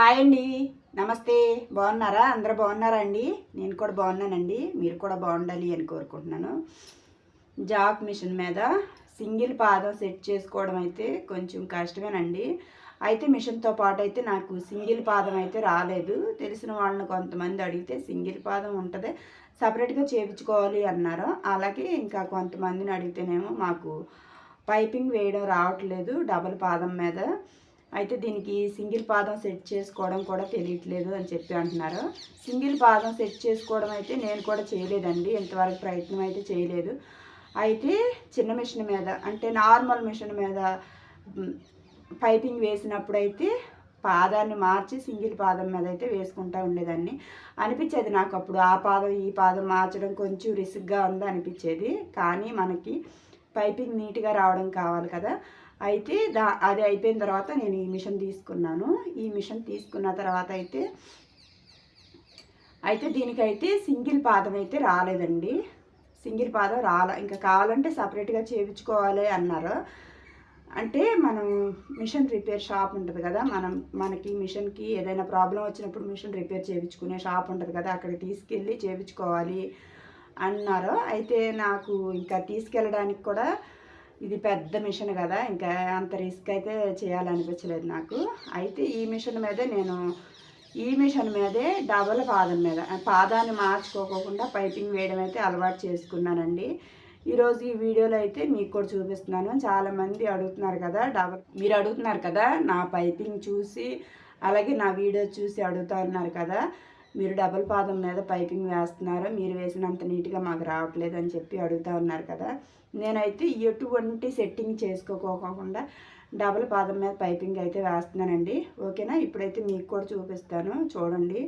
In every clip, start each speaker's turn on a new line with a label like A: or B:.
A: Hi అండి. నమస్తే. బాగున్నారా? అందరూ బాగున్నారా అండి? నేను కూడా బాగున్నానండి. మీరు కూడా బాగుండాలి అని కోరుకుంటున్నాను. జాక్ మిషన్ మీద సింగిల్ పాదం సెట్ చేసుకోవడం అయితే కొంచెం కష్టమేనండి. అయితే మిషన్తో పాటు అయితే నాకు సింగిల్ పాదం అయితే రాలేదు. తెలిసిన వాళ్ళని కొంతమంది అడిగితే సింగిల్ పాదం ఉంటుంది. సపరేట్గా చేయించుకోవాలి అన్నారు. అలాగే ఇంకా కొంతమందిని అడిగితేనేమో మాకు పైపింగ్ వేయడం రావట్లేదు. డబల్ పాదం మీద. అయితే దీనికి సింగిల్ పాదం సెట్ చేసుకోవడం కూడా తెలియట్లేదు అని చెప్పి అంటున్నారు. సింగిల్ పాదం సెట్ చేసుకోవడం అయితే నేను కూడా చేయలేదండి. ఇంతవరకు ప్రయత్నం అయితే చేయలేదు. అయితే చిన్న మిషన్ మీద అంటే నార్మల్ మిషన్ మీద పైపింగ్ వేసినప్పుడు అయితే పాదాన్ని మార్చి సింగిల్ పాదం మీద అయితే వేసుకుంటా ఉండేదాన్ని. అనిపించేది నాకు అప్పుడు ఆ పాదం ఈ పాదం మార్చడం కొంచెం రిస్క్గా ఉంది అనిపించేది. కానీ మనకి పైపింగ్ నీట్గా రావడం కావాలి కదా. అయితే దా అది అయిపోయిన తర్వాత నేను ఈ మిషన్ తీసుకున్నాను. ఈ మిషన్ తీసుకున్న తర్వాత అయితే అయితే దీనికైతే సింగిల్ పాదం అయితే రాలేదండి. సింగిల్ పాదం రాల ఇంకా కావాలంటే సపరేట్గా చేయించుకోవాలి అన్నారు. అంటే మనం మిషన్ రిపేర్ షాప్ ఉంటుంది కదా మనం మనకి మిషన్కి ఏదైనా ప్రాబ్లం వచ్చినప్పుడు మిషన్ రిపేర్ చేయించుకునే షాప్ ఉంటుంది కదా అక్కడికి తీసుకెళ్ళి చేయించుకోవాలి అన్నారు. అయితే నాకు ఇంకా తీసుకెళ్ళడానికి కూడా ఇది పెద్ద మిషన్ కదా ఇంకా అంత రిస్క్ అయితే చేయాలనిపించలేదు నాకు. అయితే ఈ మిషన్ మీదే నేను ఈ మిషన్ మీదే డబల్ పాదం మీద పాదాన్ని మార్చుకోకుండా పైపింగ్ వేయడం అయితే అలవాటు చేసుకున్నానండి. ఈరోజు ఈ వీడియోలో అయితే మీకు కూడా చూపిస్తున్నాను. చాలామంది అడుగుతున్నారు కదా డబల్ మీరు అడుగుతున్నారు కదా నా పైపింగ్ చూసి అలాగే నా వీడియో చూసి అడుగుతా ఉన్నారు కదా. మీరు డబల్ పాదం మీద పైపింగ్ వేస్తున్నారు? మీరు వేసినంత నీట్గా మాకు రావట్లేదు అని చెప్పి అడుగుతా ఉన్నారు కదా. నేనైతే ఎటువంటి సెట్టింగ్ చేసుకోకోకుండా డబల్ పాదం మీద పైపింగ్ అయితే వేస్తున్నానండి. ఓకేనా? ఇప్పుడైతే మీకు కూడా చూపిస్తాను. చూడండి.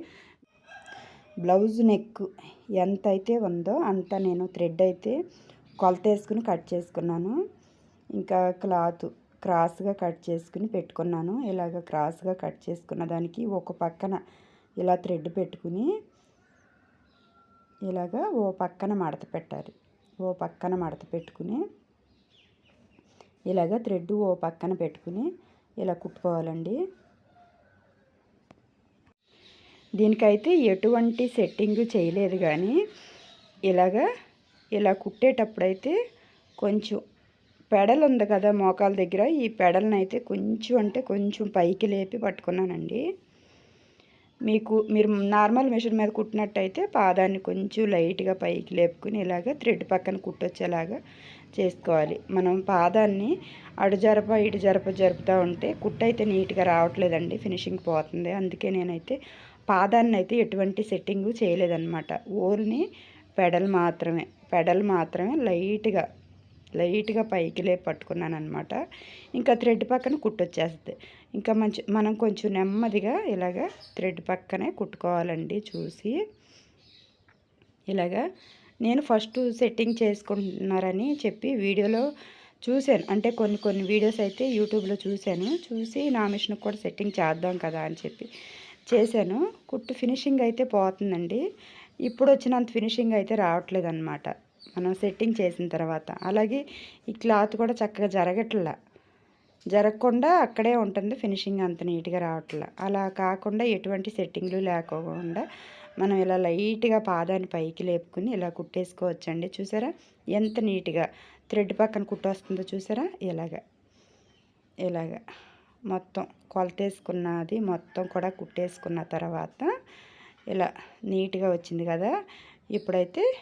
A: బ్లౌజ్ నెక్ ఎంత అయితే ఉందో అంత నేను థ్రెడ్ అయితే కొలత వేసుకుని కట్ చేసుకున్నాను. ఇంకా క్లాత్ క్రాస్గా కట్ చేసుకుని పెట్టుకున్నాను. ఇలాగ క్రాస్గా కట్ చేసుకున్న దానికి ఒక పక్కన ఇలా థ్రెడ్ పెట్టుకుని ఇలాగ ఓ పక్కన మడత పెట్టాలి. ఓ పక్కన మడత పెట్టుకుని ఇలాగ థ్రెడ్ ఓ పక్కన పెట్టుకుని ఇలా కుట్టుకోవాలండి. దీనికైతే ఎటువంటి సెట్టింగ్ చేయలేదు కానీ ఇలాగా ఇలా కుట్టేటప్పుడైతే కొంచెం పెడలు ఉంది కదా మోకాల దగ్గర ఈ పెడలనైతే అయితే కొంచెం అంటే కొంచెం పైకి లేపి పట్టుకున్నానండి. మీకు మీరు నార్మల్ మిషన్ మీద కుట్టినట్టయితే పాదాన్ని కొంచెం లైట్గా పైకి లేపుకుని ఇలాగ థ్రెడ్ పక్కన కుట్టొచ్చేలాగా చేసుకోవాలి. మనం పాదాన్ని అడు జరప ఇటు జరప జరుపుతూ ఉంటే కుట్ట అయితే నీట్గా రావట్లేదండి ఫినిషింగ్ పోతుంది. అందుకే నేనైతే పాదాన్ని అయితే ఎటువంటి సెట్టింగు చేయలేదన్నమాట. ఓన్లీ పెడల్ మాత్రమే పెడల్ మాత్రమే లైట్గా లైట్గా పైకి లే పట్టుకున్నాను అనమాట ఇంకా థ్రెడ్ పక్కన కుట్టొచ్చేస్తుంది. ఇంకా మంచి మనం కొంచెం నెమ్మదిగా ఇలాగ థ్రెడ్ పక్కనే కుట్టుకోవాలండి చూసి. ఇలాగా నేను ఫస్ట్ సెట్టింగ్ చేసుకుంటున్నారని చెప్పి వీడియోలో చూశాను. అంటే కొన్ని కొన్ని వీడియోస్ అయితే యూట్యూబ్లో చూశాను. చూసి నా మిషన్ కూడా సెట్టింగ్ చేద్దాం కదా అని చెప్పి చేశాను. కుట్టు ఫినిషింగ్ అయితే పోతుందండి. ఇప్పుడు వచ్చినంత ఫినిషింగ్ అయితే రావట్లేదు అనమాట మనం సెట్టింగ్ చేసిన తర్వాత. అలాగే ఈ క్లాత్ కూడా చక్కగా జరగట్లా. జరగకుండా అక్కడే ఉంటుంది ఫినిషింగ్ అంత నీట్గా రావట్లా. అలా కాకుండా ఎటువంటి సెట్టింగ్లు లేకోకుండా మనం ఇలా లైట్గా పాదాన్ని పైకి లేపుకుని ఇలా కుట్టేసుకోవచ్చండి. చూసారా? ఎంత నీట్గా. థ్రెడ్ పక్కన కుట్టొస్తుందో చూసారా? ఇలాగ. ఇలాగ. మొత్తం కొలతేసుకున్నది మొత్తం కూడా కుట్టేసుకున్న తర్వాత ఇలా నీట్గా వచ్చింది కదా? ఇప్పుడైతే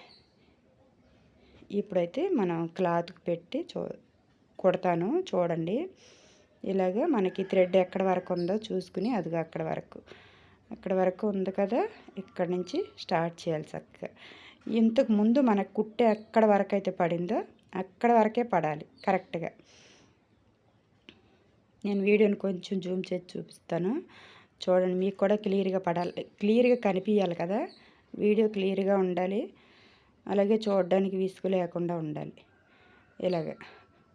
A: ఇప్పుడైతే మనం క్లాత్ పెట్టి చూ కుడతాను. చూడండి. ఇలాగ మనకి థ్రెడ్ ఎక్కడ వరకు ఉందో చూసుకుని అదిగా అక్కడ వరకు. అక్కడ వరకు ఉంది కదా. ఇక్కడ నుంచి స్టార్ట్ చేయాలి చక్కగా. ఇంతకు ముందు మనకు కుట్టే ఎక్కడ వరకు అయితే పడిందో అక్కడ వరకే పడాలి కరెక్ట్గా. నేను వీడియోని కొంచెం జూమ్ చేసి చూపిస్తాను. చూడండి మీకు కూడా క్లియర్గా పడాలి. క్లియర్గా కనిపించాలి కదా. వీడియో క్లియర్గా ఉండాలి. అలాగే చూడడానికి విసుగు లేకుండా ఉండాలి. ఇలాగ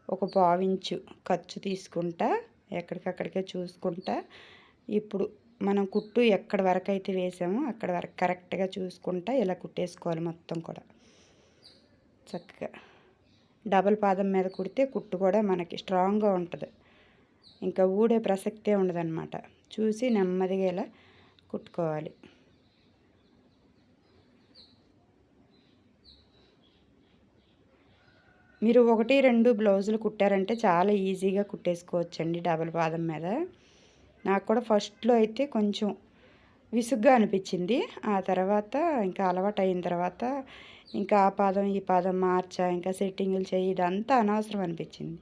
A: ఒక పావించు ఖర్చు తీసుకుంటా ఎక్కడికక్కడికే చూసుకుంటా. ఇప్పుడు మనం కుట్టు ఎక్కడి వరకు అయితే వేసామో అక్కడ వరకు కరెక్ట్గా చూసుకుంటా ఇలా కుట్టేసుకోవాలి మొత్తం కూడా. చక్కగా. డబల్ పాదం మీద కుడితే కుట్టు కూడా మనకి స్ట్రాంగ్గా ఉంటుంది. ఇంకా ఊడే ప్రసక్తే ఉండదన్నమాట. చూసి నెమ్మదిగా ఇలా కుట్టుకోవాలి. మీరు ఒకటి రెండు బ్లౌజులు కుట్టారంటే చాలా ఈజీగా కుట్టేసుకోవచ్చండి డబల్ పాదం మీద. నాకు కూడా ఫస్ట్లో అయితే కొంచెం విసుగ్గా అనిపించింది. ఆ తర్వాత ఇంకా అలవాటు అయిన తర్వాత ఇంకా ఆ పాదం ఈ పాదం మార్చా ఇంకా సెట్టింగులు చేయి ఇదంతా అనవసరం అనిపించింది.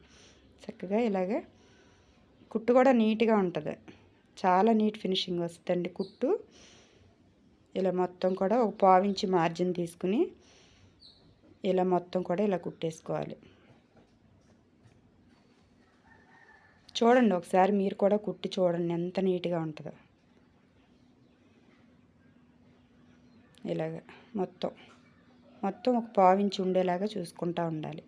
A: చక్కగా ఇలాగే కుట్టు కూడా నీట్గా ఉంటుంది. చాలా నీట్ ఫినిషింగ్ వస్తుందండి కుట్టు. ఇలా మొత్తం కూడా ఒక పావించి మార్జిన్ తీసుకుని ఇలా మొత్తం కూడా ఇలా కుట్టేసుకోవాలి. చూడండి ఒకసారి మీరు కూడా కుట్టి చూడండి ఎంత నీట్గా ఉంటుందో. ఇలాగ మొత్తం మొత్తం ఒక పావించి ఉండేలాగా చూసుకుంటూ ఉండాలి.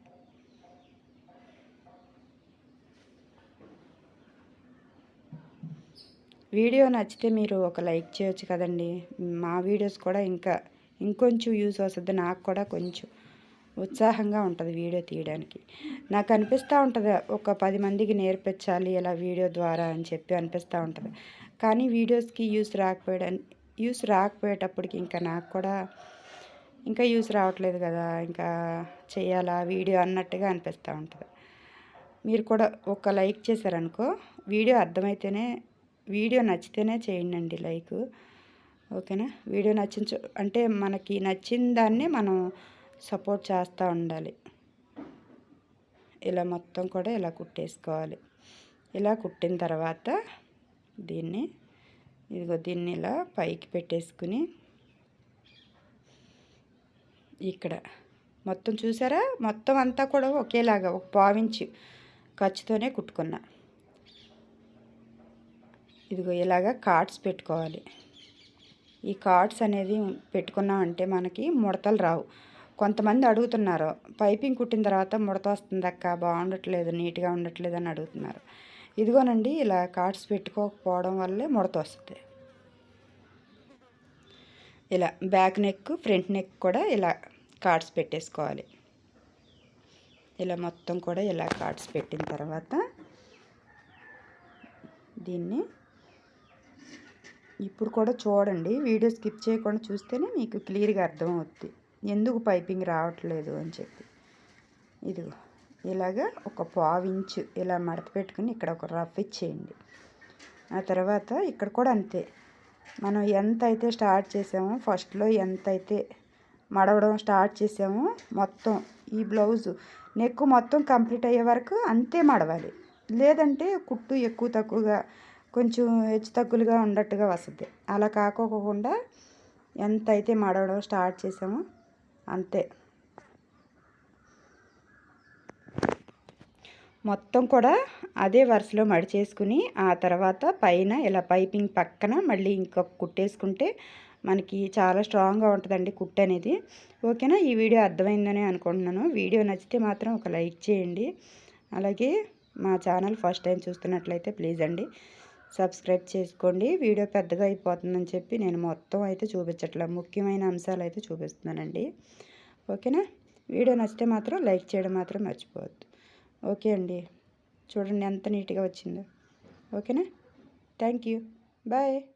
A: వీడియో నచ్చితే మీరు ఒక లైక్ చేయొచ్చు కదండి. మా వీడియోస్ కూడా ఇంకా ఇంకొంచెం యూస్ వస్తుంది. నాకు కూడా కొంచెం ఉత్సాహంగా ఉంటుంది వీడియో తీయడానికి. నాకు అనిపిస్తూ ఉంటుంది ఒక పది మందికి నేర్పించాలి ఇలా వీడియో ద్వారా అని చెప్పి అనిపిస్తూ ఉంటుంది. కానీ వీడియోస్కి యూస్ రాకపోయడం యూస్ రాకపోయేటప్పటికి ఇంకా నాకు కూడా ఇంకా యూస్ రావట్లేదు కదా ఇంకా చేయాలా వీడియో అన్నట్టుగా అనిపిస్తూ ఉంటుంది. మీరు కూడా ఒక లైక్ చేశారనుకో వీడియో అర్థమైతేనే వీడియో నచ్చితేనే చేయండి లైక్. ఓకేనా? వీడియో నచ్చించు అంటే మనకి నచ్చిన దాన్నే మనం సపోర్ట్ చేస్తూ ఉండాలి. ఇలా మొత్తం కూడా ఇలా కుట్టేసుకోవాలి. ఇలా కుట్టిన తర్వాత దీన్ని ఇదిగో దీన్ని ఇలా పైకి పెట్టేసుకుని ఇక్కడ మొత్తం చూసారా? మొత్తం అంతా కూడా ఒకేలాగా ఒక పావించి ఖర్చుతోనే కుట్టుకున్నా. ఇదిగో ఇలాగా కార్డ్స్ పెట్టుకోవాలి. ఈ కార్డ్స్ అనేది పెట్టుకున్నామంటే మనకి ముడతలు రావు. కొంతమంది అడుగుతున్నారు. పైపింగ్ కుట్టిన తర్వాత ముడత వస్తుంది అక్క బాగుండట్లేదు నీట్గా ఉండట్లేదు అని అడుగుతున్నారు. ఇదిగోనండి ఇలా కార్డ్స్ పెట్టుకోకపోవడం వల్లే ముడత వస్తుంది. ఇలా బ్యాక్ నెక్ ఫ్రంట్ నెక్ కూడా ఇలా కార్డ్స్ పెట్టేసుకోవాలి. ఇలా మొత్తం కూడా ఇలా కార్డ్స్ పెట్టిన తర్వాత దీన్ని ఇప్పుడు కూడా చూడండి. వీడియో స్కిప్ చేయకుండా చూస్తేనే మీకు క్లియర్గా అర్థమవుతుంది ఎందుకు పైపింగ్ రావట్లేదు అని చెప్పి. ఇది ఇలాగా ఒక పావించు ఇలా మడత పెట్టుకుని ఇక్కడ ఒక రఫ్ ఇచ్చేయండి. ఆ తర్వాత ఇక్కడ కూడా అంతే. మనం ఎంత అయితే స్టార్ట్ చేసామో ఫస్ట్లో ఎంత అయితే మడవడం స్టార్ట్ చేసామో మొత్తం ఈ బ్లౌజు నెక్ మొత్తం కంప్లీట్ అయ్యే వరకు అంతే మడవాలి. లేదంటే కుట్టు ఎక్కువ తక్కువగా కొంచెం హెచ్చు తగ్గులుగా ఉన్నట్టుగా వస్తుంది. అలా కాకోకుండా ఎంత అయితే మడవడం స్టార్ట్ చేసామో అంతే. మొత్తం కూడా అదే వరుసలో మడిచేసుకుని ఆ తర్వాత పైన ఇలా పైపింగ్ పక్కన మళ్ళీ ఇంకొక కుట్టేసుకుంటే మనకి చాలా స్ట్రాంగ్గా ఉంటుందండి కుట్ అనేది. ఓకేనా? ఈ వీడియో అర్థమైందని అనుకుంటున్నాను. వీడియో నచ్చితే మాత్రం ఒక లైక్ చేయండి. అలాగే మా ఛానల్ ఫస్ట్ టైం చూస్తున్నట్లయితే ప్లీజ్ అండి. సబ్స్క్రైబ్ చేసుకోండి. వీడియో పెద్దగా అయిపోతుందని చెప్పి నేను మొత్తం అయితే చూపించట్లా. ముఖ్యమైన అంశాలు అయితే చూపిస్తున్నానండి. ఓకేనా? వీడియో నచ్చితే మాత్రం లైక్ చేయడం మాత్రం మర్చిపోవద్దు. ఓకే అండి. చూడండి ఎంత నీట్గా వచ్చిందో. ఓకేనా? Thank you. బాయ్.